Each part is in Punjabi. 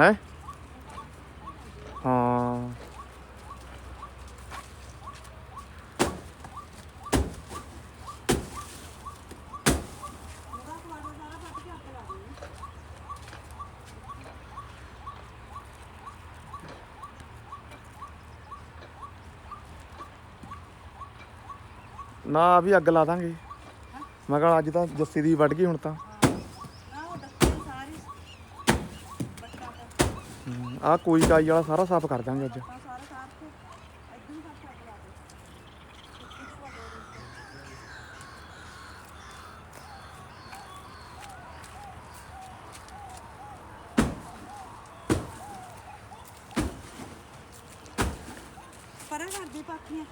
ਹੈ ਹਾਂ ਨਾ ਵੀ ਅੱਗ ਲਾ ਦਾਂਗੇ। ਮੈਂ ਕਿਹਾ ਅੱਜ ਤਾਂ ਜੱਸੀ ਦੀ ਵੱਢ ਗਈ ਹੁਣ ਤਾਂ ਨਾ ਉਹ ਡੱਕੇ ਸਾਰੀ ਬੱਚਾ ਆਹ ਕੋਈ ਕਾਈ ਵਾਲਾ ਸਾਰਾ ਸਾਫ਼ ਕਰ ਦਾਂਗੇ ਅੱਜ। ਪਰਾਂ ਕਰਦੀ ਪਾਖੀਆਂ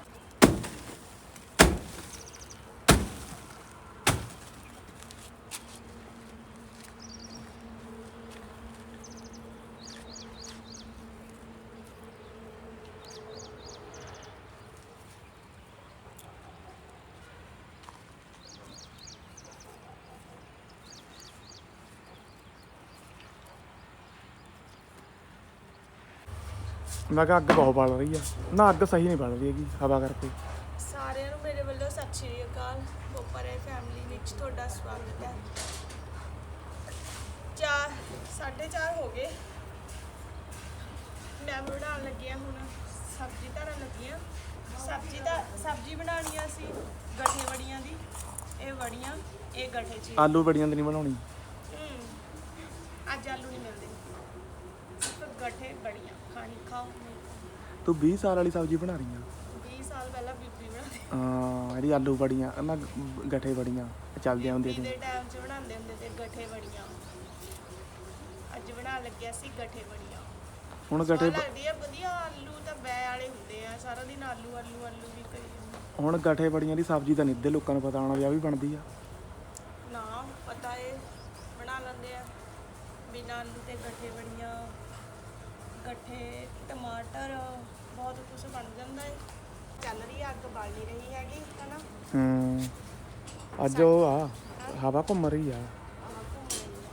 ਮੈਂ ਕਿਹਾ ਅੱਗ ਬਹੁਤ ਬਲ ਰਹੀ ਆ। ਨਾ ਅੱਗ ਸਹੀ ਨਹੀਂ ਬਲ ਰਹੀ ਹੈਗੀ ਹਵਾ ਕਰਕੇ। ਸਾਰਿਆਂ ਨੂੰ ਮੇਰੇ ਵੱਲੋਂ ਸਤਿ ਸ਼੍ਰੀ ਅਕਾਲ। ਬੋਪਰੇ ਫੈਮਿਲੀ ਵਿੱਚ ਤੁਹਾਡਾ ਸਵਾਗਤ ਹੈ। ਚਾਰ ਸਾਢੇ ਚਾਰ ਹੋ ਗਏ। ਮੈਂ ਬਣਾਉਣ ਲੱਗੀ ਹਾਂ ਹੁਣ ਸਬਜ਼ੀ ਧਰਨ ਲੱਗੀ ਹਾਂ। ਸਬਜ਼ੀ ਦਾ ਸਬਜ਼ੀ ਬਣਾਉਣੀ ਆ ਸੀ ਗੱਠੇ ਵੜੀਆਂ ਦੀ। ਇਹ ਵੜੀਆਂ ਇਹ ਗੱਠੇ ਚ ਆਲੂ ਬੜੀਆਂ ਤੇ ਨਹੀਂ ਬਣਾਉਣੀ। ਹਮ, ਅੱਜ ਆਲੂ ਨਹੀਂ ਮਿਲਦੇ। ਸਿਰਫ ਗੱਠੇ ਬੜੀਆਂ ਖਾਣੀ ਖਾਓ। ਤੂੰ 20 ਸਾਲ ਵਾਲੀ ਸਬਜ਼ੀ ਬਣਾ ਰਹੀ ਆ? 20 ਸਾਲ ਪਹਿਲਾਂ ਬੀਬੀ ਬਣਾਉਂਦੀ। ਹਾਂ ਜਿਹੜੀ ਆਲੂ ਬੜੀਆਂ ਨਾ ਗੱਠੇ ਬੜੀਆਂ ਚੱਲਦੀਆਂ ਹੁੰਦੀਆਂ ਬੀਬੀ ਸੀ ਦੇ ਟਾਈਮ 'ਚ ਬਣਾਉਂਦੇ ਹੁੰਦੇ ਤੇ ਗੱਠੇ ਬੜੀਆਂ। ਅੱਜ ਬਣਾ ਲੱਗਿਆ ਸੀ ਗੱਠੇ ਬੜੀਆਂ। ਹੁਣ ਸਵਾਦ ਗੱਠੇ ਲੱਗਦੀ ਆ ਵਧੀਆ ਆਲੂ ਤਾਂ ਬੈ ਵਾਲੇ ਹੁੰਦੇ ਆ ਸਾਰਾ ਦਿਨ ਆਲੂ ਆਲੂ ਆਲੂ ਵੀ ਕਰੀ ਜਾਂਦੇ। ਹੁਣ ਗੱਠੇ ਬੜੀਆਂ ਦੀ ਸਬਜ਼ੀ ਤਾਂ ਨਿੱਦੇ ਲੋਕਾਂ ਨੂੰ ਪਤਾ ਹੋਣਾ ਵੀ ਆ ਵੀ ਬਣਦੀ ਆ। ਨਾ ਪਤਾ ਏ ਬਣਾ ਲੈਂਦੇ ਆ। ਬਿਨਾਂ ਆਲੂ ਤੇ ਗੱਠੇ ਬੜੀਆਂ। ਗੱਠੇ ਟਮਾਟਰ ਬਹੁਤ ਕੁਝ ਬਣ ਜਾਂਦਾ ਏ। ਚੱਲ ਰਹੀ ਆ, ਅੱਗ ਬਲ ਨਹੀਂ ਰਹੀ ਹੈਗੀ ਹਨਾ? ਹੂੰ। ਅੱਜ ਉਹ ਆ ਹਵਾ ਘੁੰਮ ਰਹੀ ਆ। ਆਹ ਘੁੰਮ ਰਹੀ ਆ।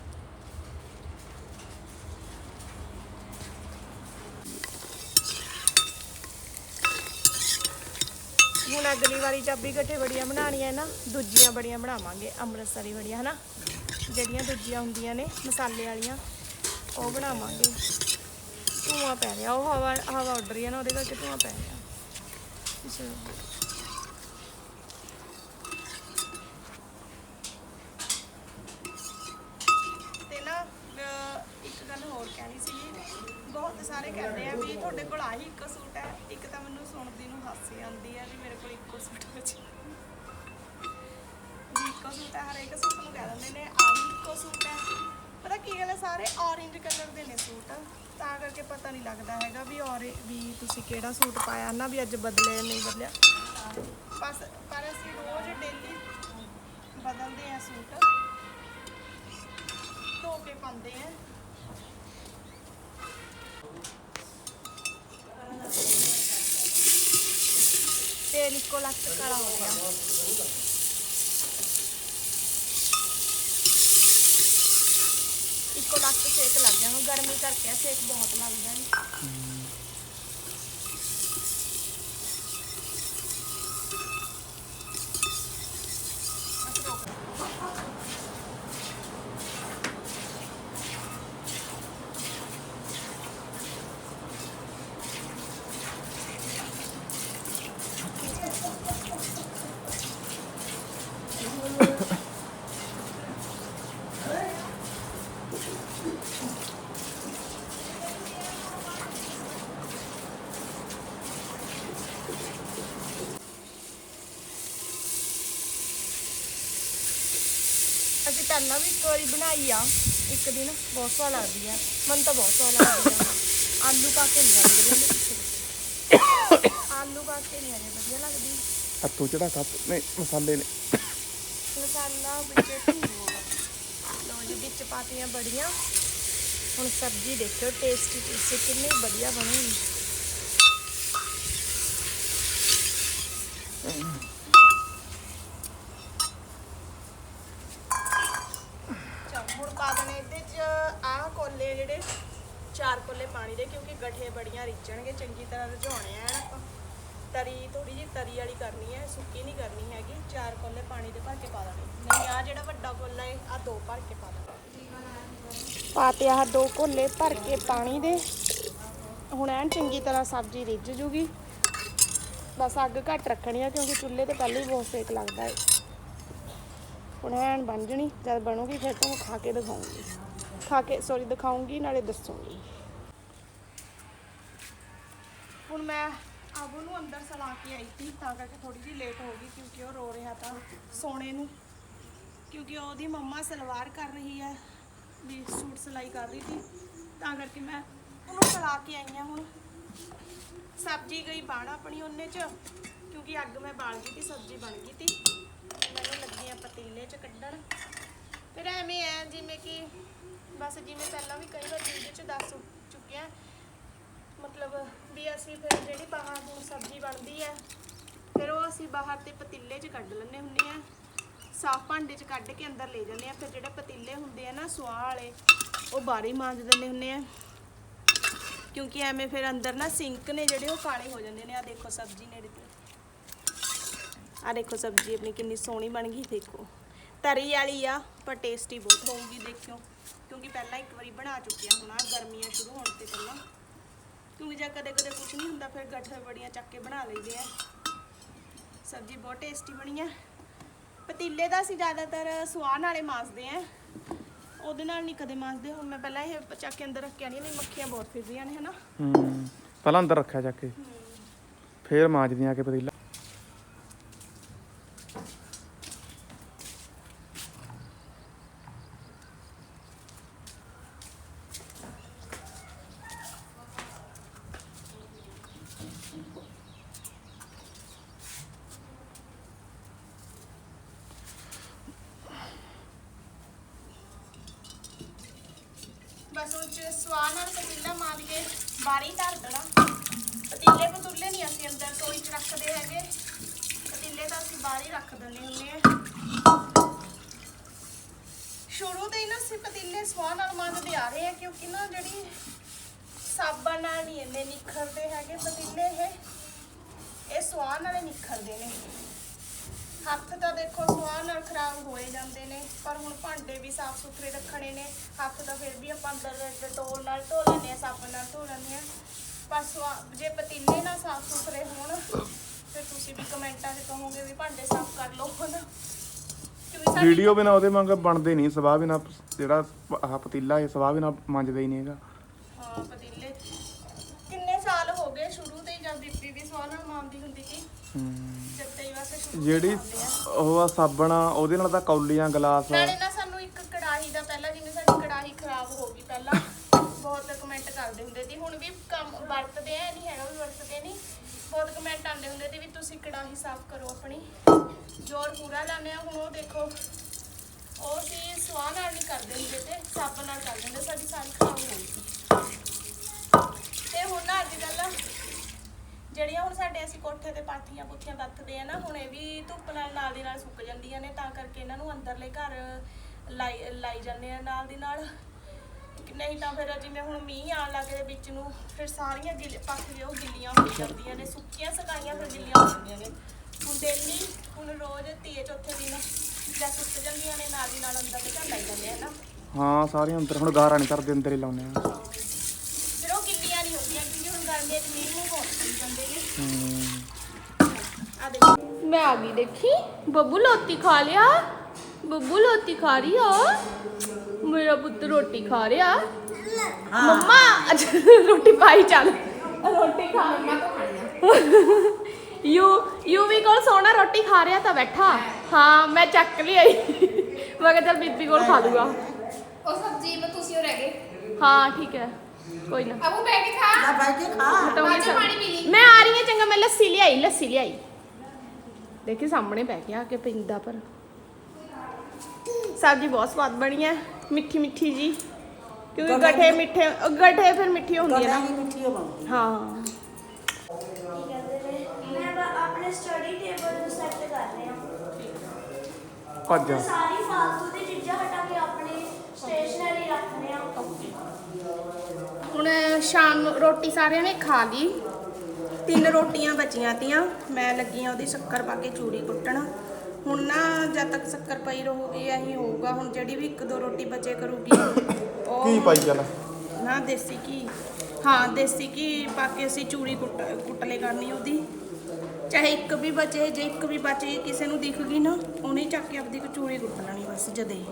ਹੁਣ ਅਗਲੀ ਵਾਰੀ ਜੱਬੀ ਗੱਠੇ ਬੜੀਆਂ ਬਣਾਉਣੀਆਂ ਨਾ ਦੂਜੀਆਂ ਬੜੀਆਂ ਬਣਾਵਾਂਗੇ ਅੰਮ੍ਰਿਤਸਰੀ ਬੜੀਆਂ ਹਨਾ? ਜਿਹੜੀਆਂ ਦੂਜੀਆਂ ਹੁੰਦੀਆਂ ਨੇ ਮਸਾਲੇ ਵਾਲੀਆਂ ਉਹ ਬਣਾਵਾਂਗੇ। ਧੂਆਂ ਪੈ ਰਿਹਾ, ਉਹ ਹਵਾ ਹਵਾ ਉੱਡ ਰਹੀ ਹੈ ਨਾ, ਉਹਦੇ ਕਰਕੇ ਧੂਆਂ ਪੈ ਰਿਹਾ। ਚਲੋ ਸਾਰੇ ਕਹਿੰਦੇ ਆ ਵੀ ਤੁਹਾਡੇ ਕੋਲ ਆਹੀ ਇੱਕ ਸੂਟ ਹੈ, ਇੱਕ ਤਾਂ ਮੈਨੂੰ ਸੁਣਦੀ ਨੂੰ ਹਾਸੀ ਆਉਂਦੀ ਹੈ ਵੀ ਮੇਰੇ ਕੋਲ ਇੱਕੋ ਸੂਟ ਬਚਿਆ ਵੀ ਇੱਕੋ ਸੂਟ ਹੈ, ਹਰੇਕ ਸੂਟ ਨੂੰ ਕਹਿ ਦਿੰਦੇ ਨੇ, ਆਹੀ ਇੱਕੋ ਸੂਟ ਹੈ। ਪਤਾ ਕੀ ਗੱਲ ਹੈ, ਸਾਰੇ ਔਰੇਂਜ ਕਲਰ ਦੇ ਨੇ ਸੂਟ। ਤਾਂ ਕਰਕੇ ਪਤਾ ਨਹੀਂ ਲੱਗਦਾ ਹੈਗਾ ਵੀ ਔਰੇ ਵੀ ਤੁਸੀਂ ਕਿਹੜਾ ਸੂਟ ਪਾਇਆ। ਨਾ ਵੀ ਅੱਜ ਬਦਲੇ, ਨਹੀਂ ਬਦਲਿਆ। ਬਸ ਪਰ ਅਸੀਂ ਰੋਜ਼ ਡੇਲੀ ਬਦਲਦੇ ਆ ਸੂਟ। ਧੋ ਕੇ ਪਾਉਂਦੇ ਆ ਤੇਲ ਇੱਕੋ ਲੱਖ ਕਾਲਾ ਹੋ ਗਿਆ। ਇੱਕੋ ਲੱਖ ਸੇਕ ਲੱਗ ਗਿਆ ਹੁਣ ਗਰਮੀ ਕਰਕੇ ਆ, ਸੇਕ ਬਹੁਤ ਲੱਗਦਾ ਹੈ ਬਸ ਰੋਕ ਅਸੀਂ ਪਹਿਲਾਂ ਵੀ ਇੱਕ ਵਾਰੀ ਬਣਾਈ ਆ। ਇੱਕ ਦਿਨ ਬਹੁਤ ਸਵਾਦ ਲੱਗਦੀ ਆ। ਮਨ ਤਾਂ ਬਹੁਤ ਸਵਾਦ ਲੱਗਦੀ ਆ। ਆਲੂ ਪਾ ਕੇ ਨਹੀਂ ਲੱਗਦੀ ਆਲੂ ਪਾ ਕੇ ਨਹੀਂ ਅਜੇ ਵਧੀਆ ਲੱਗਦੀ। ਹੱਥੋਂ ਚੜਾ ਕੱਪ ਨਹੀਂ ਮਸਾਲੇ ਨੇ। ਮਸਾਲਾ ਵਿੱਚ ਧੂਆ ਲੋ ਜੀ ਵਿੱਚ ਪਾਤੀਆਂ ਬੜੀਆਂ। ਹੁਣ ਸਬਜ਼ੀ ਦੇਖਿਓ ਟੇਸਟੀ ਟੇਸਟੀ ਕਿੰਨੀ ਵਧੀਆ ਬਣੂਗੀ ਚੱਲ ਹੁਣ ਪਾ ਦੇਣੇ ਇਹਦੇ ਚ ਆਹ ਕੋਲੇ ਜਿਹੜੇ ਚਾਰ ਕੋਲੇ ਪਾਣੀ ਦੇ, ਕਿਉਂਕਿ ਗੱਠੇ ਬੜੀਆਂ ਰਿੱਝਣਗੇ, ਚੰਗੀ ਤਰ੍ਹਾਂ ਰਝਾਉਣੇ ਆ ਆਪਾਂ। ਤਰੀ ਥੋੜੀ ਜਿਹੀ ਤਰੀ ਵਾਲੀ ਕਰਨੀ ਹੈ, ਸੁੱਕੀ ਨਹੀਂ ਕਰਨੀ ਹੈਗੀ, ਚਾਰ ਕੋਲੇ ਪਾਣੀ ਦੇ ਭਰ ਕੇ ਪਾ ਦੇਣੇ। ਨਹੀਂ ਆ ਜਿਹੜਾ ਵੱਡਾ ਕੋਲਾ ਹੈ ਆ ਦੋ ਭਰ ਕੇ ਪਾ ਦੇਣਾ। ਪਾਤੇ ਆਹ ਦੋ ਕੋਲੇ ਭਰ ਕੇ ਪਾਣੀ ਦੇ। ਹੁਣ ਐਨ ਚੰਗੀ ਤਰ੍ਹਾਂ ਸਬਜ਼ੀ ਰਿੱਝ ਜੂਗੀ। ਬਸ ਅੱਗ ਘੱਟ ਰੱਖਣੀ ਆ, ਕਿਉਂਕਿ ਚੁੱਲ੍ਹੇ ਤੇ ਪਹਿਲਾਂ ਹੀ ਬਹੁਤ ਸੇਕ ਲੱਗਦਾ ਹੈ ਹੁਣ ਐਨ ਬਣ ਜਣੀ, ਜਦ ਬਣੂਗੀ ਫਿਰ ਤੁਹਾਨੂੰ ਖਾ ਕੇ ਦਿਖਾਉਂਗੀ। ਖਾ ਕੇ ਸੌਰੀ ਦਿਖਾਉਂਗੀ, ਨਾਲੇ ਦੱਸੂਗੀ। ਹੁਣ ਮੈਂ ਆਬੂ ਨੂੰ ਅੰਦਰ ਸਲਾ ਕੇ ਆਈ ਸੀ, ਤਾਂ ਕਰਕੇ ਥੋੜੀ ਜਿਹੀ ਲੇਟ ਹੋ ਗਈ ਕਿਉਂਕਿ ਉਹ ਰੋ ਰਿਹਾ ਤਾਂ ਸੋਨੇ ਨੂੰ। ਕਿਉਂਕਿ ਉਹਦੀ ਮੰਮਾ ਸਲਵਾਰ ਕਰ ਰਹੀ ਹੈ, ਵੀ ਸੂਟ ਸਿਲਾਈ ਕਰ ਰਹੀ ਸੀ। ਤਾਂ ਕਰਕੇ ਮੈਂ ਉਹਨੂੰ ਸਲਾ ਕੇ ਆਈ ਹਾਂ ਹੁਣ। ਸਬਜ਼ੀ ਗਈ ਬਾਣ ਆਪਣੀ ਉਹਨੇ ਚ, ਕਿਉਂਕਿ ਅੱਗ ਮੈਂ ਬਾਲ ਗਈ ਸੀ, ਸਬਜ਼ੀ ਬਣ ਗਈ ਸੀ। ਮੈਨੂੰ ਲੱਗੀ ਆ ਪਤੀਲੇ ਚ ਕੱਢਣ। ਫਿਰ ਐਵੇਂ ਐ ਜਿਵੇਂ ਕਿ ਬਸ ਜਿਵੇਂ ਪਹਿਲਾਂ ਵੀ ਕਈ ਵਾਰ ਵੀਡੀਓ ਚ ਦੱਸ ਚੁੱਕਿਆ। ਮਤਲਬ ਵੀ ਅਸੀਂ ਫਿਰ ਜਿਹੜੀ ਬਾਹਰ ਹੁਣ ਸਬਜ਼ੀ ਬਣਦੀ ਹੈ, ਫਿਰ ਉਹ ਅਸੀਂ ਬਾਹਰ ਤੇ ਪਤੀਲੇ 'ਚ ਕੱਢ ਲੈਂਦੇ ਹੁੰਦੇ ਆ ਸਾਫ਼ ਭਾਂਡੇ 'ਚ ਕੱਢ ਕੇ ਅੰਦਰ ਲੈ ਜਾਂਦੇ ਆ ਫਿਰ ਜਿਹੜੇ ਪਤੀਲੇ ਹੁੰਦੇ ਆ ਨਾ ਸੁਆਹ ਵਾਲੇ, ਉਹ ਬਾਹਰ ਹੀ ਮਾਂਜ ਦਿੰਦੇ ਹੁੰਦੇ ਆ ਕਿਉਂਕਿ ਐਵੇਂ ਫਿਰ ਅੰਦਰ ਨਾ ਸਿੰਕ ਨੇ ਜਿਹੜੇ ਉਹ ਕਾਲੇ ਹੋ ਜਾਂਦੇ ਨੇ। ਆ ਦੇਖੋ ਸਬਜ਼ੀ ਨੇੜੇ ਤੇ। ਆ ਦੇਖੋ ਸਬਜ਼ੀ ਆਪਣੀ ਕਿੰਨੀ ਸੋਹਣੀ ਬਣ ਗਈ, ਦੇਖੋ। ਤਰੀ ਵਾਲੀ ਆ, ਪਰ ਟੇਸਟੀ ਬਹੁਤ ਹੋਊਗੀ, ਦੇਖਿਓ। ਕਿਉਂਕਿ ਪਹਿਲਾਂ ਇੱਕ ਵਾਰੀ ਬਣਾ ਚੁੱਕਿਆ ਹੁਣ ਆ ਗਰਮੀਆਂ ਸ਼ੁਰੂ ਹੋਣ ਤੇ ਪਹਿਲਾਂ। ਕਿਉਂਕਿ ਜੇ ਕਦੇ ਕਦੇ ਕੁਝ ਨਹੀਂ ਹੁੰਦਾ ਫਿਰ ਗੱਠੇ ਬੜੀਆਂ ਚੱਕ ਕੇ ਬਣਾ ਲਈਦੇ ਆ। ਸਬਜ਼ੀ ਬਹੁਤ ਟੇਸਟੀ ਬਣੀ ਆ। ਪਤੀਲੇ ਦਾ ਅਸੀਂ ਜ਼ਿਆਦਾਤਰ ਸਵਾਹ ਨਾਲੇ ਮਾਸਦੇ ਆ। ਉਹਦੇ ਨਾਲ ਨਹੀਂ ਕਦੇ ਮਾਸਦੇ ਹੁਣ ਮੈਂ ਪਹਿਲਾਂ ਇਹ ਚੱਕ ਕੇ ਅੰਦਰ ਰੱਖਿਆ ਨਹੀਂ ਨਹੀਂ ਮੱਖੀਆਂ ਬਹੁਤ ਫਿਰਦੀਆਂ ਨੇ ਹਨਾ। ਹੂੰ ਪਹਿਲਾਂ ਅੰਦਰ ਰੱਖਿਆ ਜਾ ਕੇ। ਫੇਰ ਮਾਂਜਦੀਆਂ ਆ ਕੇ ਪਤੀਲਾ। ਬਸ ਉਹ ਚ ਸਵਾਹ ਨਾਲ ਪਤੀਲਾ ਮਾਰ ਕੇ ਬਾਰੀ ਧਰ ਦੇਣਾ। ਪਤੀਲੇ ਪਤੂਲੇ ਨਹੀਂ ਅਸੀਂ ਅੰਦਰ ਤੋਈ ਚ ਰੱਖਦੇ ਹੈਗੇ। ਪਤੀਲੇ ਤਾਂ ਅਸੀਂ ਬਾਹਰ ਹੀ ਰੱਖ ਦਿੰਦੇ ਹੁੰਦੇ ਆ। ਸ਼ੁਰੂ ਤੋਂ ਹੀ ਨਾ ਅਸੀਂ ਪਤੀਲੇ ਸਵਾਹ ਨਾਲ ਮਾਂਜਦੇ ਆ ਰਹੇ ਆ, ਕਿਉਂਕਿ ਨਾ ਜਿਹੜੀ ਸਾਬਣ ਨਾਲ ਨਹੀਂ ਇੰਨੇ ਨਿਖਰਦੇ ਹੈਗੇ ਪਤੀਲੇ ਇਹ। ਇਹ ਸਵਾਹ ਨਾਲੇ ਨਿਖਰਦੇ ਨੇ। ਹੱਥ ਤਾਂ ਦੇਖੋ ਸਵਾਹ ਨਾਲ ਖਰਾਬ ਹੋਏ ਜਾਂਦੇ ਨੇ ਪਰ ਹੁਣ ਭਾਂਡੇ ਵੀ ਸਾਫ਼ ਸੁਥਰੇ ਰੱਖਣੇ ਨੇ ਹੱਥ ਤਾਂ ਫਿਰ ਵੀ ਆਪਾਂ ਅੰਦਰ ਡਟੋਲ ਨਾਲ ਧੋ ਲੈਂਦੇ ਆ ਸਾਬਣ ਨਾਲ ਧੋ ਲੈਂਦੇ ਆ ਪਰ ਸਵਾ ਜੇ ਪਤੀਲੇ ਨਾ ਸਾਫ਼ ਸੁਥਰੇ ਹੋਣ ਫਿਰ ਤੁਸੀਂ ਵੀ ਕਮੈਂਟਾਂ 'ਚ ਕਹੋਗੇ ਵੀ ਭਾਂਡੇ ਸਾਫ਼ ਕਰ ਲਓ ਹੁਣ। ਕਿਉਂਕਿ ਸਾਡੀ ਵੀਡੀਓ ਬਿਨਾ ਉਹਦੇ ਵਾਂਗ ਬਣਦੇ ਨਹੀਂ ਸਵਾਹ ਬਿਨਾ ਜਿਹੜਾ ਪ- ਆਹ ਪਤੀਲਾ ਇਹ ਸਵਾਹ ਬਿਨਾ ਮੰਜਦਾ ਹੀ ਨਹੀਂ ਹੈਗਾ। ਹਾਂ ਪਤੀਲੇ। ਕਿੰਨੇ ਸਾਲ ਹੋ ਗਏ ਸ਼ੁਰੂ ਤੋਂ ਹੀ ਜਦ ਦਿੱਤੀ ਦੀ ਸਵਾਹ ਨਾਲ ਮਾਂਦੀ ਹੁੰਦੀ ਸੀ? ਹੂੰ। ਜਿਹੜੀ ਉਹ ਆ ਸਾਬਣ ਆ, ਉਹਦੇ ਨਾਲ ਤਾਂ ਕੌਲੀਆਂ ਗਲਾਸ। ਨਾਲੇ ਨਾ ਸਾਨੂੰ ਇੱਕ ਕੜਾਹੀ ਦਾ ਪਹਿਲਾਂ ਜਿਵੇਂ ਸਾਡੀ ਕੜਾਹੀ ਖਰਾਬ ਹੋ ਗਈ ਪਹਿਲਾਂ ਬਹੁਤ ਕਮੈਂਟ ਕਰਦੇ ਹੁੰਦੇ ਸੀ। ਹੁਣ ਵੀ ਕੰਮ ਵਰਤਦੇ ਆ ਨਹੀਂ ਹੈਗਾ ਵੀ ਵਰਤਦੇ ਨਹੀਂ। ਬਹੁਤ ਕਮੈਂਟ ਆਉਂਦੇ ਹੁੰਦੇ ਸੀ ਵੀ ਤੁਸੀਂ ਕੜਾਹੀ ਸਾਫ਼ ਕਰੋ ਆਪਣੀ। ਜ਼ੋਰ ਪੂਰਾ ਲਾਉਂਦੇ ਆ ਹੁਣ ਉਹ ਦੇਖੋ ਉਹ ਸੀ ਸਵਾਹ ਨਾਲ ਨਹੀਂ ਕਰਦੇ ਹੁੰਦੇ ਤੇ ਸਾਬਣ ਨਾਲ ਕਰ ਦਿੰਦੇ ਸਾਡੀ ਸਾਰੀ ਖਰਾਬ ਹੋ ਗਈ। ਤੇ ਹੁਣ ਨਾ ਅੱਜ ਕੱਲ੍ਹ ਜਿਹੜੀਆਂ ਹੁਣ ਸਾਡੇ ਅਸੀਂ ਕੋਠੇ ਤੇ ਪਾਥੀਆਂ ਪੁੱਥੀਆਂ ਦੱਥਦੇ ਆ ਨਾ ਹੁਣ ਇਹ ਵੀ ਧੁੱਪ ਨਾਲ ਨਾਲ ਦੀ ਨਾਲ ਸੁੱਕ ਜਾਂਦੀਆਂ ਨੇ ਤਾਂ ਕਰਕੇ ਇਹਨਾਂ ਨੂੰ ਅੰਦਰਲੇ ਘਰ ਲਾਈ ਲਾਈ ਜਾਂਦੇ ਆ ਨਾਲ ਦੀ ਨਾਲ। ਨਹੀਂ ਤਾਂ ਫਿਰ ਜਿਵੇਂ ਹੁਣ ਮੀਂਹ ਆਣ ਲੱਗੇ ਵਿੱਚ ਨੂੰ ਫਿਰ ਸਾਰੀਆਂ ਗਿੱਲ ਪਾਥੀਆਂ ਉਹ ਗਿੱਲੀਆਂ ਹੋ ਜਾਂਦੀਆਂ ਨੇ ਸੁੱਕੀਆਂ ਸਕਾਈਆਂ ਫਿਰ ਗਿੱਲੀਆਂ ਹੋ ਜਾਂਦੀਆਂ ਨੇ। ਹੁਣ ਡੇਲੀ ਹੁਣ ਰੋਜ਼ ਤੀਏ ਚੌਥੇ ਦਿਨ ਜਾਂ ਸੁੱਕ ਜਾਂਦੀਆਂ ਨੇ ਨਾਲ ਦੀ ਨਾਲ ਅੰਦਰ ਘਰ ਲਾਈ ਜਾਂਦੇ ਆ ਨਾ। ਹਾਂ ਸਾਰੀਆਂ ਅੰਦਰ ਹੁਣ ਗਾਰਾ ਨਹੀਂ ਕਰਦੇ ਅੰਦਰ ਹੀ ਲਾਉਨੇ ਆ ਫਿਰ ਉਹ ਗਿੱਲੀਆਂ ਨਹੀਂ ਹੁੰਦੀਆਂ ਕਿਉਂਕਿ ਹੁਣ ਗਰਮੀਆਂ 'ਚ ਮੀਂਹ ਮੂੰਹ ਬਹੁਤ ਪਈ ਜਾਂਦੇ ਨੇ। ਹੂੰ। ਆ ਦੇਖੋ ਮੈਂ ਆ ਗਈ ਦੇਖੀ। ਬੱਬੂ ਲੋਤੀ ਖਾ ਲਿਆ। ਬੱਬੂ ਲੋਤੀ ਖਾ ਰਹੀ ਆ। ਮੇਰਾ ਪੁੱਤ ਰੋਟੀ ਖਾ ਰਿਹਾ। ਮੰਮਾ ਅੱਜ ਰੋਟੀ ਪਾਈ ਚੱਲ। ਰੋਟੀ ਖਾ ਯੂ ਯੂ ਵੀ ਕੋਲ ਸੋਣਾ ਰੋਟੀ ਖਾ ਰਿਹਾ ਤਾਂ ਬੈਠਾ। ਹਾਂ ਮੈਂ ਚੱਕ ਲਈ ਆਈ। ਮੈਂ ਕਿਹਾ ਚੱਲ ਬੀਬੀ ਕੋਲ ਖਾ ਲੂਗਾ। ਉਹ ਸਬਜ਼ੀ ਮੈਂ ਤੁਸੀਂ ਉਹ ਰਹਿ ਗਏ। ਹਾਂ ਠੀਕ ਹੈ। ਕੋਈ ਨਾ। ਅਬੂ ਬੈ ਕੇ ਖਾ। ਲੈ ਬੈ ਕੇ ਖਾ। ਹਟਾਉਂਗੀ ਬਾਅਦ ਚੋਂ। ਪਾਣੀ ਪੀ ਲਈ। ਮੈਂ ਆ ਰਹੀ ਹਾਂ ਚੰਗਾ ਮੈਂ ਲੱਸੀ ਲਿਆਈ ਲੱਸੀ ਲਿਆਈ। ਦੇਖੀ ਸਾਹਮਣੇ ਬਹਿ ਗਿਆ ਕਿ ਪਿੰਦਾ ਪਰ। ਸਬਜ਼ੀ ਬਹੁਤ ਸਵਾਦ ਬਣੀ ਹੈ ਮਿੱਠੀ ਮਿੱਠੀ ਜੀ। ਕਿਉਂਕਿ ਗਠੇ ਗੱਠੇ ਮਿੱਠੇ ਅ, ਗੱਠੇ ਫਿਰ ਮਿੱਠੀ ਹੁੰਦੀ ਹੈ ਨਾ। ਹੀ ਮਿੱਠੀ ਹੋਵਾਂਗੀ ਹਾਂ। ਮੈਂ ਬ- ਆਪਣੇ ਸਟੱਡੀ ਟੇਬਲ ਨੂੰ ਸੈੱਟ ਕਰ ਰਿਹਾ ਭੱਜ ਜਾ। ਸਾਰੀ ਫਾਲਤੂ ਦੀ ਚੀਜ਼ਾਂ ਹਟਾ ਕੇ ਆਪਣੇ ਸਟੇਸ਼ਨਰੀ ਰੱਖਦੇ ਆ ਹੁਣ ਸ਼ਾਮ ਨੂੰ ਰੋਟੀ ਸਾਰਿਆਂ ਨੇ ਖਾ ਲਈ। ਤਿੰਨ ਰੋਟੀਆਂ ਬਚੀਆਂ ਤੀਆਂ। ਮੈਂ ਲੱਗੀ ਆ ਉਹਦੀ ਸ਼ੱਕਰ ਪਾ ਕੇ ਚੂਰੀ ਕੁੱਟਣ। ਹੁਣ ਨਾ ਜਦ ਤੱਕ ਸ਼ੱਕਰ ਪਈ ਰਹੂਗੀ ਇਹੀ ਹੋਊਗਾ। ਹੁਣ ਜਿਹੜੀ ਵੀ ਇੱਕ ਦੋ ਰੋਟੀ ਬਚੇ ਕਰੂਗੀ ਉਹ ਕੀ ਪਾਈ ਚੱਲ ਨਾ ਦੇਸੀ ਘੀ। ਹਾਂ ਦੇਸੀ ਘੀ ਪਾ ਕੇ ਅਸੀਂ ਚੂਰੀ ਕੁੱਟ ਕੁੱਟਲੇ ਕਰਨੀ ਉਹਦੀ। ਚਾਹੇ ਇੱਕ ਵੀ ਬਚੇ ਜੇ ਇੱਕ ਵੀ ਬਚੇ ਕਿਸੇ ਨੂੰ ਦਿਖ ਗਈ ਨਾ ਉਹਨੇ ਚੱਕ ਕੇ ਆਪਦੀ ਕਚੂਰੀ ਕੁੱਟ ਲੈਣੀ ਬਸ ਜਦੇ।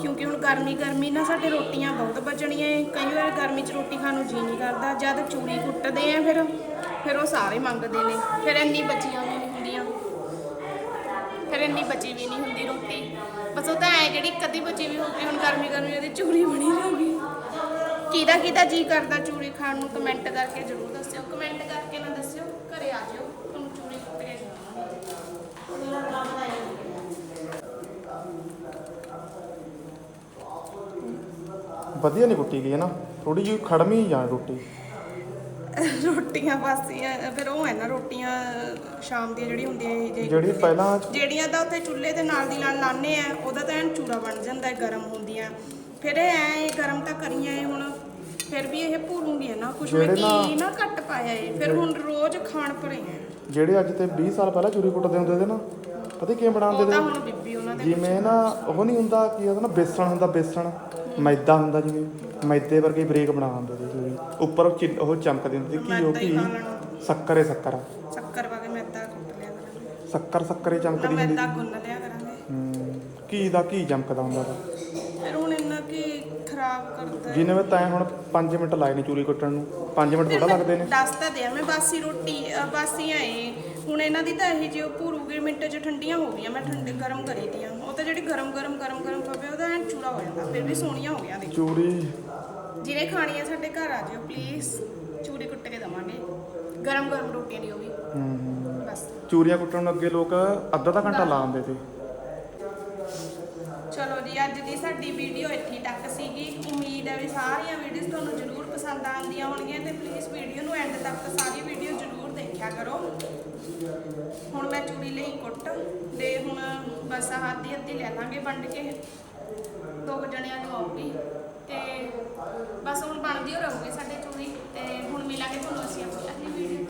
ਕਿਉਂਕਿ ਹੁਣ ਗਰਮੀ ਗਰਮੀ ਨਾ ਸਾਡੇ ਰੋਟੀਆਂ ਬਹੁਤ ਬਚਣੀਆਂ ਏ। ਕਈ ਵਾਰ ਗਰਮੀ 'ਚ ਰੋਟੀ ਖਾਣ ਨੂੰ ਜੀ ਨਹੀਂ ਕਰਦਾ। ਜਦ ਚੂਰੀ ਕੁੱਟਦੇ ਆ ਫਿਰ ਫਿਰ ਉਹ ਸਾਰੇ ਮੰਗਦੇ ਨੇ। ਫਿਰ ਇੰਨੀ ਬਚੀਆਂ ਵੀ ਨਹੀਂ ਹੁੰਦੀਆਂ। ਫਿਰ ਇੰਨੀ ਬਚੀ ਵੀ ਨਹੀਂ ਹੁੰਦੀ ਰੋਟੀ। ਬਸ ਉਹ ਤਾਂ ਐ ਜਿਹੜੀ ਇੱਕ ਅੱਧੀ ਬਚੀ ਵੀ ਹੋਊਗੀ ਹੁਣ ਗਰਮੀ ਗਰਮੀ ਉਹਦੀ ਚੂਰੀ ਬਣੀ ਰਹੂਗੀ। ਕਿਹਦਾ ਕਿਹਦਾ ਜੀ ਕਰਦਾ ਚੂਰੀ ਖਾਣ ਨੂੰ? ਕਮੈਂਟ ਕਰਕੇ ਜ਼ਰੂਰ ਦੱਸਿਓ। ਕਮੈਂਟ ਕਰਕੇ ਨਾ ਦੱਸਿਓ। ਘਰੇ ਆ ਜਿਓ ਤੁਹਾਨੂੰ ਚੂਰੀ ਕੁੱਟ ਕੇ ਖਵਾਵਾਂਗੇ ਵਧੀਆ ਨਹੀਂ ਕੁੱਟੀ ਗਈ ਹੈ ਨਾ। ਥੋੜੀ ਜਿਹੀ ਖੜਮੀ ਜਾਣ ਰੋਟੀ। ਰੋਟੀਆਂ ਬਾਸੀਆਂ ਫਿਰ ਉਹ ਹੈ ਨਾ ਰੋਟੀਆਂ ਸ਼ਾਮ ਦੀਆਂ ਜਿਹੜੀ ਹੁੰਦੀਆਂ ਇਹ ਜਿਹੜੀ ਪਹਿਲਾਂ ਜਿਹੜੀਆਂ ਤਾਂ ਉੱਥੇ ਚੁੱਲ੍ਹੇ ਦੇ ਨਾਲ ਦੀ ਨਾਲ ਲਾਣੇ ਆ ਉਹਦਾ ਤਾਂ ਐਨ ਚੂਰਾ ਬਣ ਜਾਂਦਾ ਹੈ ਗਰਮ ਹੁੰਦੀਆਂ। ਫਿਰ ਇਹ ਐ ਗਰਮ ਤਾਂ ਕਰੀਆਂ ਏ ਹੁਣ ਫਿਰ ਵੀ ਇਹ ਭੂਰੂਗੀ ਨਾ ਕੁਛ ਮੈਂ ਜਿਹੜੇ ਨਾ- ਕੀ ਨਾ ਘੱਟ ਪਾਇਆ ਏ ਫਿਰ ਹੁਣ ਰੋਜ਼ ਖਾਣ ਪਰੇ ਆ ਜਿਹੜੇ ਅੱਜ ਤੇ 20 ਸਾਲ ਪਹਿਲਾਂ ਚੂਰੀ ਕੁੱਟਦੇ ਹੁੰਦੇ ਸੀ ਨਾ ਪਤਾ ਕਿਵੇਂ ਬਣਾਉਂਦੇ ਤਾਂ ਬੀਬੀ ਉਹਨਾਂ ਦੇ ਜਿਵੇਂ ਨਾ ਉਹ ਨਹੀਂ ਹੁੰਦਾ ਕੀ ਉਹਦਾ ਨਾ ਬੇਸਣ ਹੁੰਦਾ ਬੇਸਣ। ਮੈਦਾ ਹੁੰਦਾ ਜਿਵੇਂ ਮੈਦੇ ਵਰਗੇ ਬ੍ਰੇਕ ਬਣਾ ਦਿੰਦੇ ਸੀ ਚੂਰੀ ਉੱਪਰ ਉਹ ਚਿ- ਉਹ ਚਮਕਦੀ ਹੁੰਦੀ ਸੀ ਕੀ ਉਹ ਲੈਣਾ। ਸ਼ੱਕਰ ਸ਼ੱਕਰ। ਸ਼ੱਕਰ ਪਾ ਕੇ ਮੈਦਾ ਕੁੱਟ ਲਿਆ ਕਰਾਂਗੇ। ਸ਼ੱਕਰ ਸ਼ੱਕਰ ਚਮਕਦੀ ਹੁੰਦੀ ਮੈਦਾ ਗੁੰਨ ਲਿਆ ਕਰਾਂਗੇ। ਹੂੰ ਕੀ ਦਾ ਕੀ ਚਮਕਦਾ ਹੁੰਦਾ ਕੀ ਖਰਾਬ ਕਰਦਾ। ਜਿਵੇਂ ਤੈਂ ਹੁਣ 5 ਮਿੰਟ ਲਾਏ ਨੇ ਚੂਰੀ ਕੁੱਟਣ ਨੂੰ। 5 ਮਿੰਟ ਥੋੜਾ ਲੱਗਦੇ ਨੇ। ਦੱਸ ਤਾਂ ਦਿਆ ਮੈਂ ਬਾਸੀ ਰੋਟੀ ਅ, ਬਾਸੀਆਂ ਏ। ਹੁਣ ਇਹਨਾਂ ਦੀ ਤਾਂ ਇਹ ਜਿਹੀ ਉਹ ਭੂਰੂਗੇ ਮਿੰਟ 'ਚ ਠੰਡੀਆਂ ਹੋ ਗਈਆਂ ਮੈਂ ਠੰਡੇ ਗਰਮ ਕਰੀ ਦੀਆਂ। ਉਹ ਤਾਂ ਜਿਹੜੀ ਗਰਮ ਗਰਮ ਗਰਮ ਗਰਮ ਪਵੇ ਉਹਦਾ ਐਨ ਚੂੜਾ ਹੋ ਜਾਂਦਾ ਫਿਰ ਵੀ ਸੋਹਣੀਆਂ ਹੋ ਗਿਆ ਦੇਖੋ ਚੂਰੀ। ਜਿਹਨੇ ਖਾਣੀ ਹੈ ਸਾਡੇ ਘਰ ਆ ਜਿਓ ਪਲੀਜ਼ ਚੂਰੀ ਕੁੱਟ ਕੇ ਦਵਾਂਗੇ। ਗਰਮ ਗਰਮ ਰੋਟੀਆਂ ਦੀ ਉਹ ਵੀ। ਹੂੰ। ਬਸ। ਚੂਰੀਆਂ ਕੁੱਟਣ ਨੂੰ ਅੱਗੇ ਲੋਕ ਅੱਧਾ ਅੱਧਾ ਘੰਟਾ ਲਾ ਦਿੰਦੇ ਸੀ ਚਲੋ ਜੀ, ਅੱਜ ਦੀ ਸਾਡੀ ਵੀਡੀਓ ਇੱਥੇ ਤੱਕ ਸੀਗੀ। ਉਮੀਦ ਹੈ ਵੀ ਸਾਰੀਆਂ ਵੀਡੀਓਜ਼ ਤੁਹਾਨੂੰ ਜ਼ਰੂਰ ਪਸੰਦ ਆਉਂਦੀਆਂ ਹੋਣਗੀਆਂ ਤੇ ਪਲੀਜ਼ ਵੀਡੀਓ ਨੂੰ ਐਂਡ ਤੱਕ ਸਾਰੀ ਵੀਡੀਓ ਜ਼ਰੂਰ ਦੇਖਿਆ ਕਰੋ। ਹੁਣ ਮੈਂ ਚੂੜੀ ਲਈ ਕੁੱਟ ਦੇ ਹੁਣ ਬਸ ਆਹ ਅੱਧੀ ਅੱਧੀ ਲੈ ਲਾਂਗੇ ਵੰਡ ਕੇ। ਦੋ ਕੁ ਜਣਿਆਂ ਨੂੰ ਆਉਗੀ ਤੇ ਬਸ ਹੁਣ ਬਣਦੀ ਹੋ ਰਹੂਗੀ ਸਾਡੇ